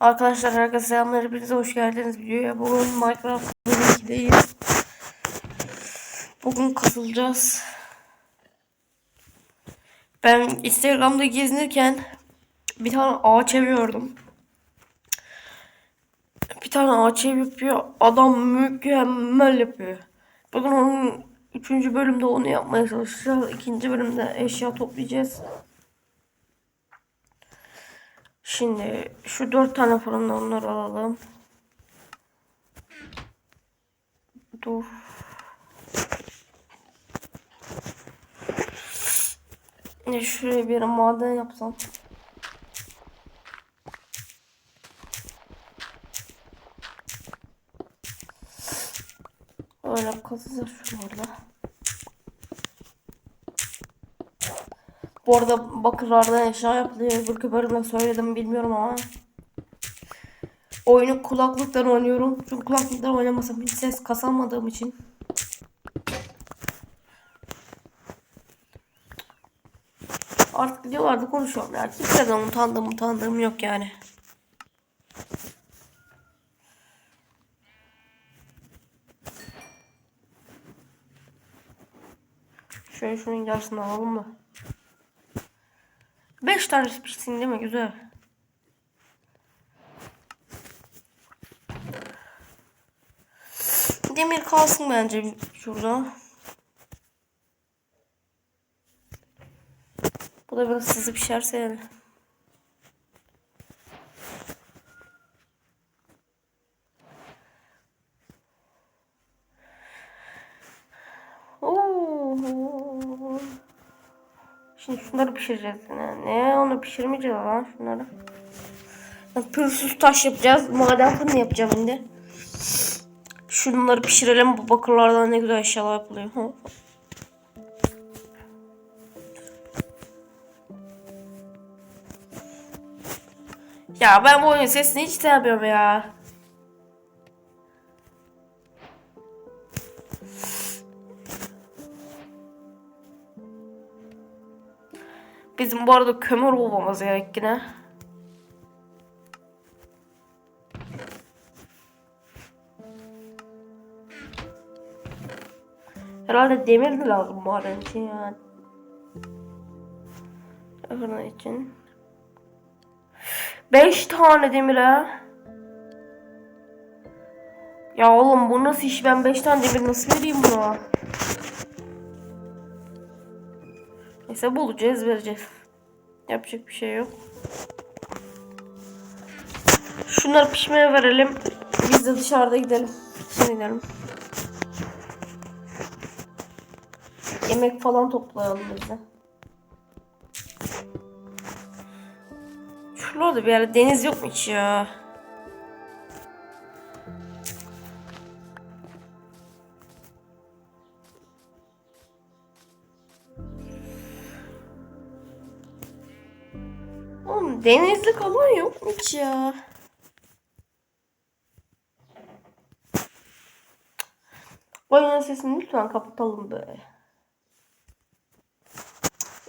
Arkadaşlar herkese selamlar. Hepinize hoş geldiniz videoya. Bugün Minecraft bölüm 2'deyiz. Bugün kasılacağız. Ben Instagram'da gezinirken bir tane ağaç evi gördüm. Bir tane ağaç ev yapıyor. Adam mükemmel yapıyor. Bugün onun 3. bölümde onu yapmaya çalışacağız. 2. bölümde eşya toplayacağız. Şimdi şu dört tane fırında onları alalım. Dur. Ne şuraya bir maden yapsam. Öyle kazacağız şurada. Bu arada bakırlardan eşya yapılıyor. Öbürkü bölümde söyledim bilmiyorum ama. Oyunu kulaklıktan oynuyorum. Çünkü kulaklıktan oynamasam hiç ses kasamadığım için. Artık videolarda konuşuyorum ya. Kimseden utandığım utandığım yok yani. Şöyle şunun yarısını alalım da. 5 tane pişsin değil mi? Güzel. Demir kalsın bence şurada. Bu da biraz hızlı pişerse yani. Oo. Şimdi şunları pişireceğiz. Ne, ne onu pişirmeyeceğiz lan şunları. Pürsüz taş yapacağız. Maden fırını yapacağım şimdi. Şunları pişirelim. Bu bakırlardan ne güzel eşyalar yapılıyor. Ya ben bu oyunun sesini hiç sevmiyorum ya. Bizim bu arada kömür bulmamız gerek yine. Herhalde demir de lazım maden için yani. Fırın için. 5 tane demire. Ya oğlum bu nasıl iş? Ben 5 tane demir nasıl vereyim buna? Neyse bulacağız vereceğiz. Yapacak bir şey yok. Şunları pişmeye verelim. Biz de dışarıda gidelim. Şimdi gidelim. Yemek falan toplayalım biz de. Şurada bir yerde deniz yok mu hiç ya? Oğlum denizlik alan yok mu hiç ya? Oyunun sesini lütfen kapatalım be.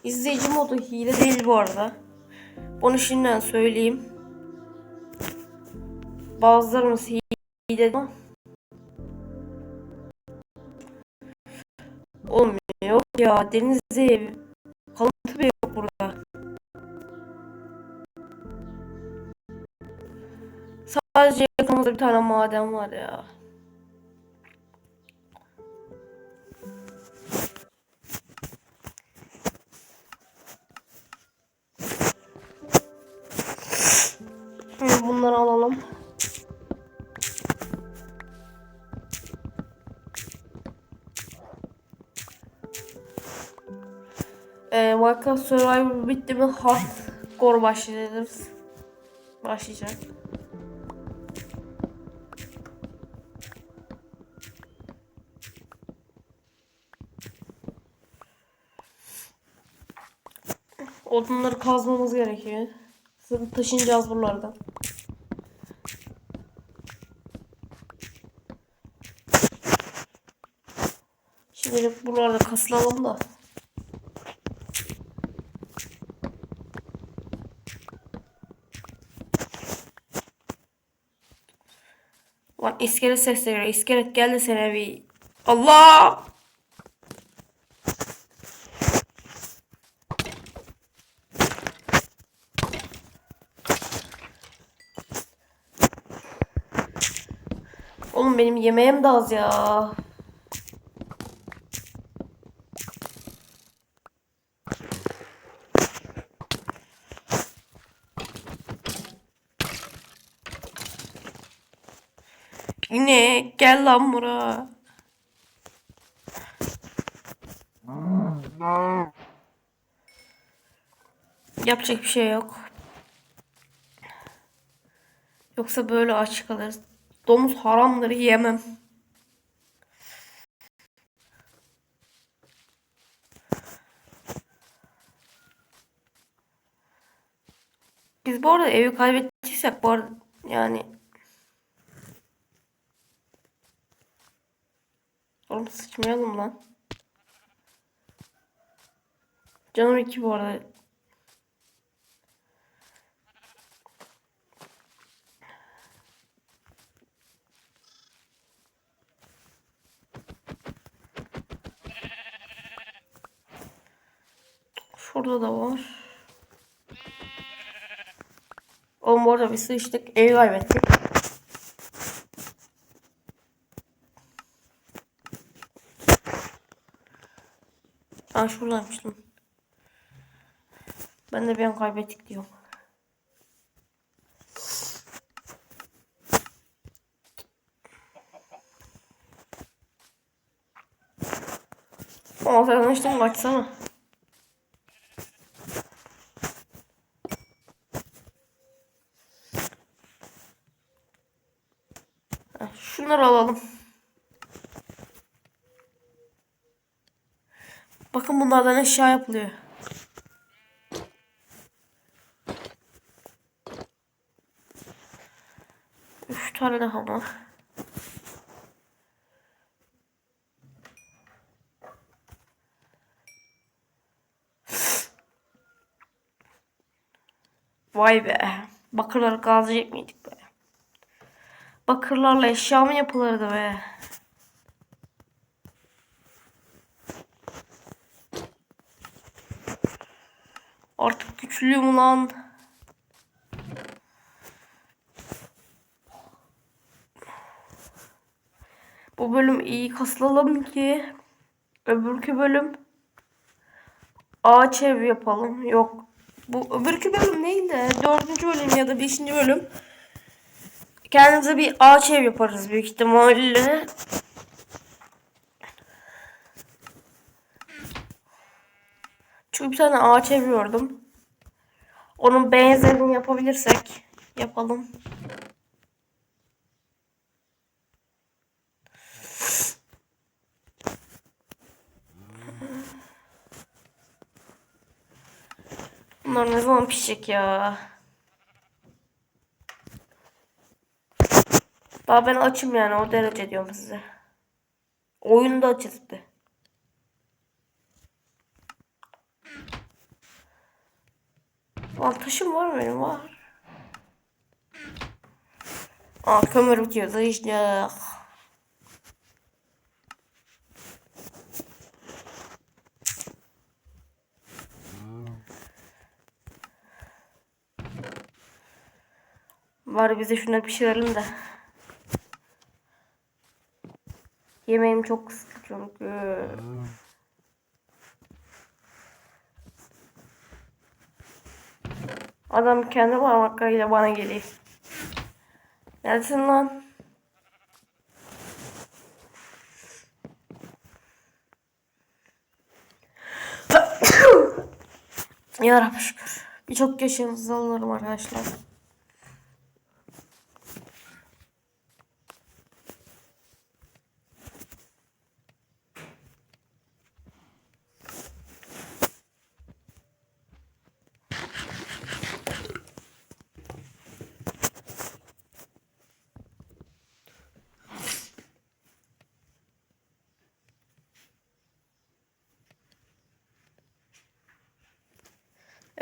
İzleyici modu hile değil bu arada. Bunu şimdiden söyleyeyim. Bazılarımız hile Olmuyor ya deniz Sadece yakınımızda bir tane maden var ya. Şimdi bunları alalım. Ee, Minecraft Survivor bitti mi hardcore başlayacağız. Başlayacak. Odunları kazmamız gerekiyor. Taşınacağız buralardan. Şimdi buralarda kasılalım da. Lan iskelet sesleri. İskelet gel sene bir. Allah! Benim yemeğim de az ya. Yine gel lan buraya. Yapacak bir şey yok. Yoksa böyle aç kalırız. Domuz haramdır yemem. Biz bu arada evi kaybettiysek bu arada yani Oğlum sıçmayalım lan. Canım iki bu arada. Şurada da var. Oğlum bu arada bir sıçtık. Evi kaybettik. Aa şuradaymış lan. Ben de bir an kaybettik diyorum. Aa sen açtın kaçsana. Heh, Şunları alalım. Bakın bunlardan eşya yapılıyor. Üç tane daha var. Vay be. Bakırları gazlayacak mıydık? Bakırlarla eşya mı yapılırdı be? Artık güçlüyüm lan. Bu bölüm iyi kasılalım ki öbürkü bölüm ağaç ev yapalım. Yok. Bu öbürkü bölüm neydi? Dördüncü bölüm ya da beşinci bölüm. Kendimize bir ağaç ev yaparız büyük ihtimalle. Çünkü bir tane ağaç ev gördüm. Onun benzerini yapabilirsek yapalım. Bunlar ne zaman pişecek ya? Daha ben açım yani o derece diyorum size. Oyunda açız de. Aa taşım var mı benim? Var. Aa kömür bitiyor. işte. Var bize şunları pişirelim de. Yemeğim çok kısıtlı çünkü. Adam kendi parmaklarıyla bana geliyor. Neredesin lan? Yarabbim şükür. Birçok yaşınızı alırım arkadaşlar.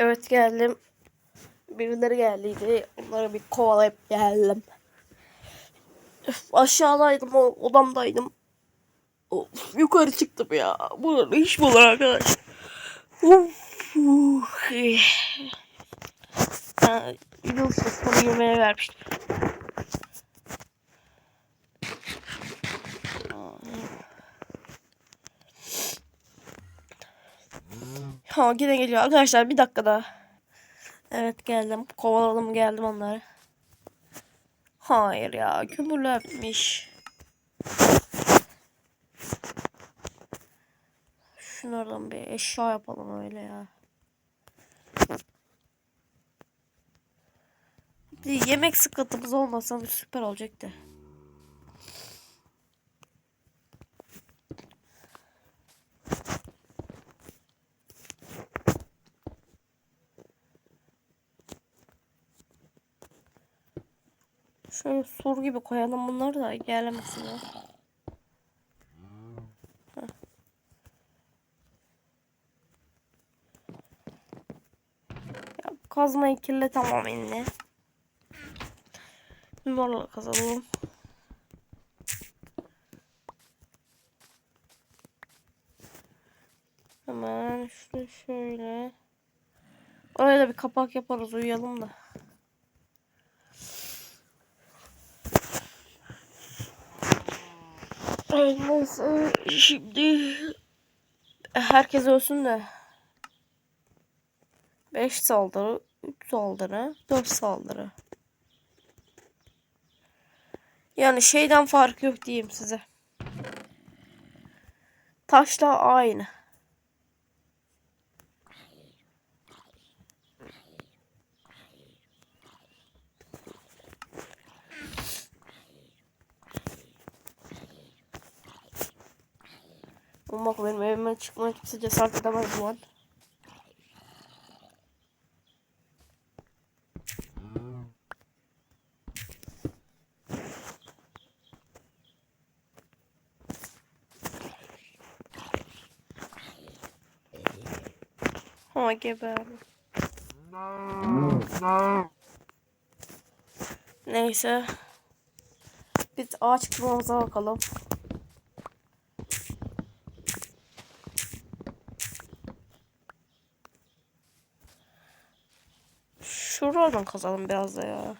Evet geldim. Birileri geldiydi. Onları bir kovalayıp geldim. Öf, aşağıdaydım odamdaydım. Of, yukarı çıktım ya. Bu ne iş mi olur arkadaş? Uf, uf. Ha, Yıl sesini yemeğe vermiştim. Ha yine geliyor arkadaşlar bir dakika daha. Evet geldim. Kovaladım geldim onları. Hayır ya kömürlermiş. Şunlardan bir eşya yapalım öyle ya. Bir yemek sıkıntımız olmasa süper olacaktı. Şöyle sur gibi koyalım bunları da gelemesinler. Kazmayı kirle tamam eline. Numaralı kazalım. Hemen şunu şöyle. Oraya da bir kapak yaparız uyuyalım da. Neyse şimdi herkes ölsün de. 5 saldırı 3 saldırı 4 saldırı. Yani şeyden fark yok diyeyim size. Taşla aynı Bak benim evime çıkmaya kimse cesaret edemez bu an. Ha geber. Neyse. Biz ağaç kırmamıza bakalım. Şuradan kazalım biraz da ya.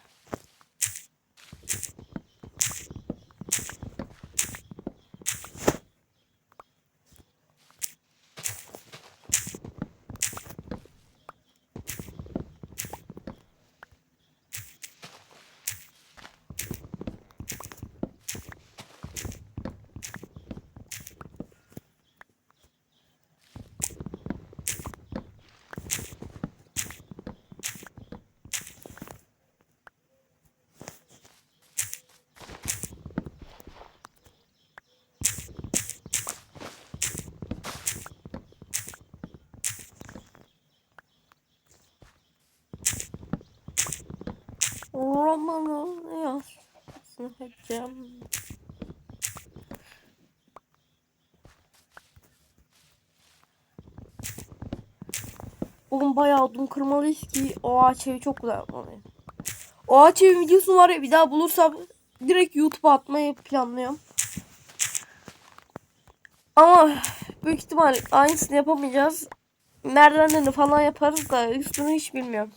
Romanı yazsın hocam. Oğlum bayağı odun kırmalıyız ki o ağaç evi çok güzel. O ağaç evi videosu var ya bir daha bulursam direkt YouTube'a atmayı planlıyorum. Ama büyük ihtimal aynısını yapamayacağız. Merdivenlerini falan yaparız da üstünü hiç bilmiyorum.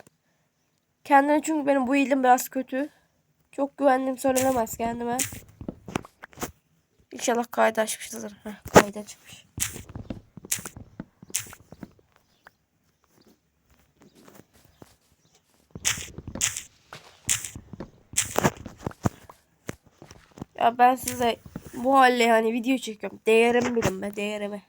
Kendime çünkü benim bu ilim biraz kötü. Çok güvendiğim söylenemez kendime. İnşallah kaydı açmışızdır. Heh, kaydı açmış. Ya ben size bu halle yani video çekiyorum. Değerimi bilin be değerimi.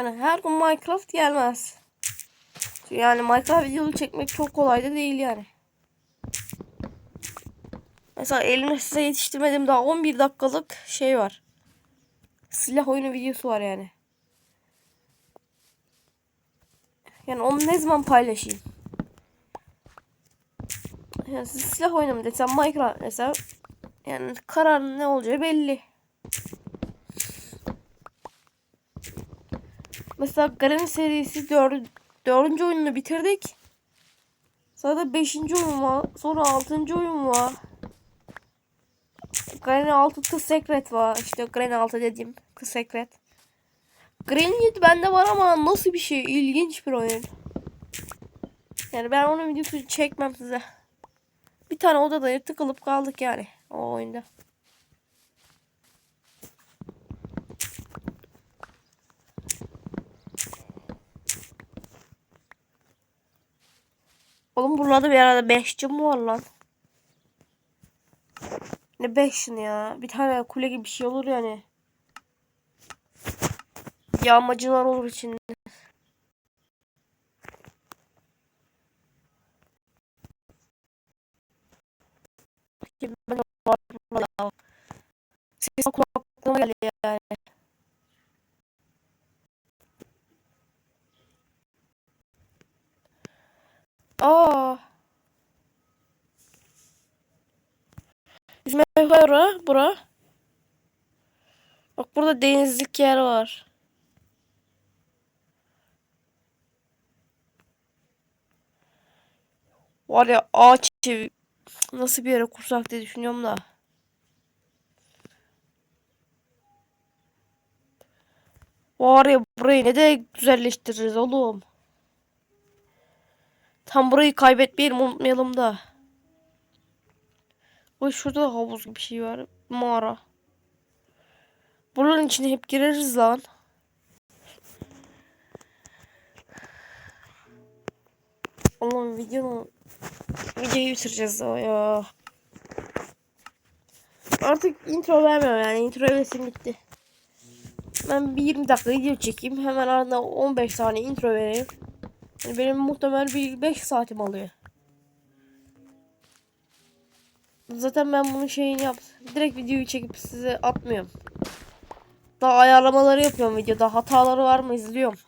Yani her gün Minecraft gelmez. Yani Minecraft videosu çekmek çok kolay da değil yani. Mesela elimde size yetiştirmediğim daha 11 dakikalık şey var. Silah oyunu videosu var yani. Yani onu ne zaman paylaşayım? Yani siz silah oyunu desem Minecraft desem yani kararın ne olacağı belli. Mesela Garen serisi 4, dördüncü oyunu bitirdik. Sonra beşinci oyun var. Sonra altıncı oyun var. Granny 6 The Secret var. İşte Granny 6 dediğim The Secret. Granny 7 bende var ama nasıl bir şey? İlginç bir oyun. Yani ben onun videosunu çekmem size. Bir tane odada tıkılıp kaldık yani o oyunda. Oğlum buralarda bir arada 5 cam var lan. Ne 5 ya? Bir tane kule gibi bir şey olur yani. Yağmacılar olur içinde. Ben var burada. Ses kulaklığıma geldi yani. Aa. Yüzme bura, bura. Bak burada denizlik yer var. Var ya ağaç evi nasıl bir yere kursak diye düşünüyorum da. Var ya burayı ne de güzelleştiririz oğlum. Tam burayı kaybetmeyelim unutmayalım da. Oy şurada da havuz gibi bir şey var. Mağara. Buranın içine hep gireriz lan. Allah'ım videonun videoyu bitireceğiz daha ya. Artık intro vermiyorum yani intro vesim bitti. Ben bir 20 dakika video çekeyim. Hemen ardından 15 saniye intro vereyim. Yani benim muhtemel bir 5 saatim alıyor. Zaten ben bunun şeyini yaptım. Direkt videoyu çekip size atmıyorum. Daha ayarlamaları yapıyorum videoda. Hataları var mı izliyorum.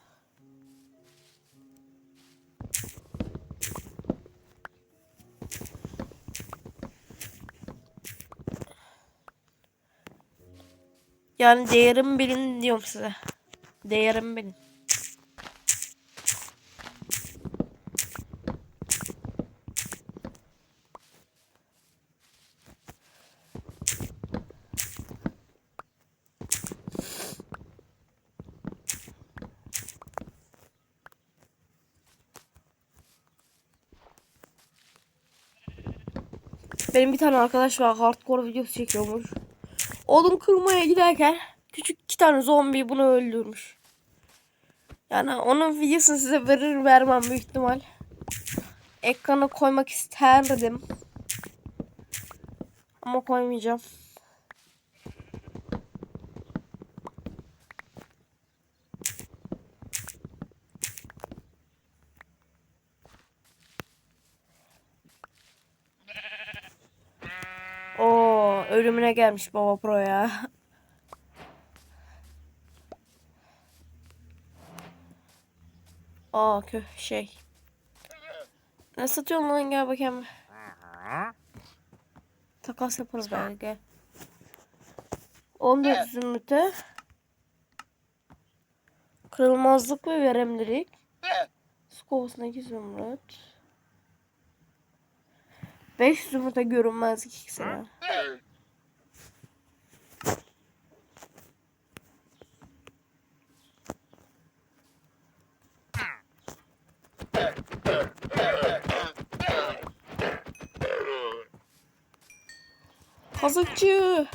Yani değerimi bilin diyorum size. Değerimi bilin. Benim bir tane arkadaş var hardcore videosu çekiyormuş. Odun kırmaya giderken küçük iki tane zombi bunu öldürmüş. Yani onun videosunu size verir vermem büyük ihtimal. Ekrana koymak isterdim. Ama koymayacağım. Ölümüne gelmiş Baba Pro ya. Aa kö şey. Ne satıyorsun lan gel bakayım. Takas yaparız belki. Gel. 14 zümrüte. Kırılmazlık ve verimlilik. Su kovasındaki zümrüt. 5 zümrüte görünmezlik iksiri. Kazıkçı.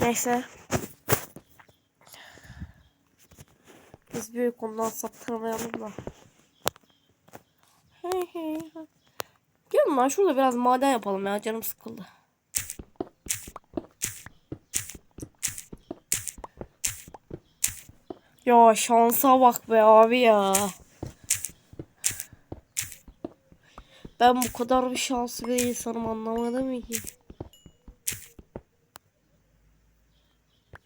Neyse. Biz bir konudan saptırmayalım da. Gelin lan şurada biraz maden yapalım ya canım sıkıldı. Ya şansa bak be abi ya. Ben bu kadar bir şanslı bir insanım anlamadım ki.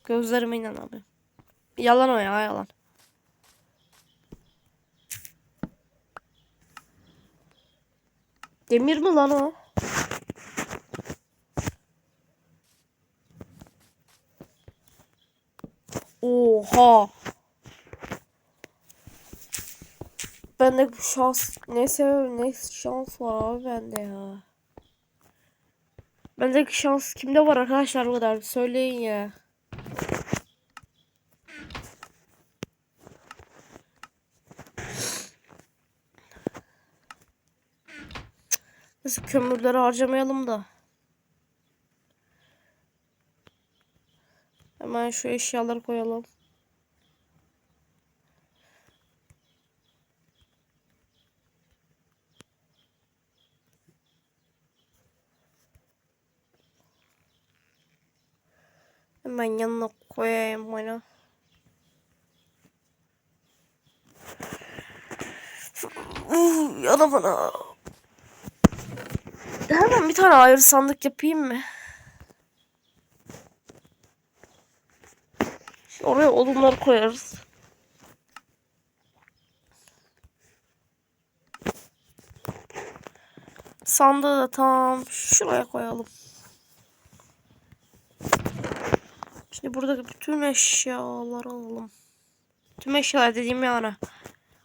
Gözlerime inan abi. Yalan o ya yalan. Demir mi lan o? Oha. Bende şans neyse ne şans var abi bende ya. Bendeki şans kimde var arkadaşlar bu kadar söyleyin ya. Nasıl kömürleri harcamayalım da. Hemen şu eşyaları koyalım. Hemen yanına koyayım bana. Uh, yana bana. Hemen bir tane ayrı sandık yapayım mı? Oraya odunları koyarız. Sandığı da tam şuraya koyalım. Şimdi buradaki bütün eşyaları alalım. Tüm eşyalar dediğim yani.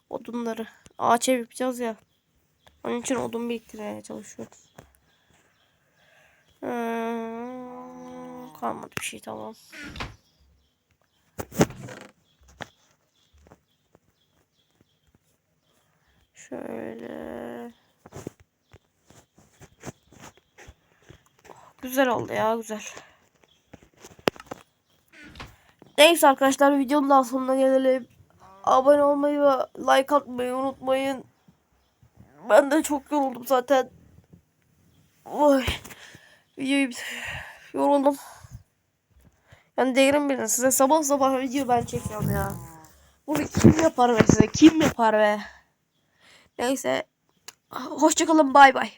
Odunları. Ağaç ev yapacağız ya. Onun için odun biriktirmeye çalışıyoruz. Hmm, kalmadı bir şey tamam. Şöyle. Güzel oldu ya güzel. Neyse arkadaşlar videonun daha sonuna gelelim. Abone olmayı ve like atmayı unutmayın. Ben de çok yoruldum zaten. Oy. Videoyu yoruldum. Yani değilim bilin size sabah sabah video ben çekiyorum ya. Bunu kim yapar be size? Kim yapar be? Neyse. Hoşçakalın bay bay.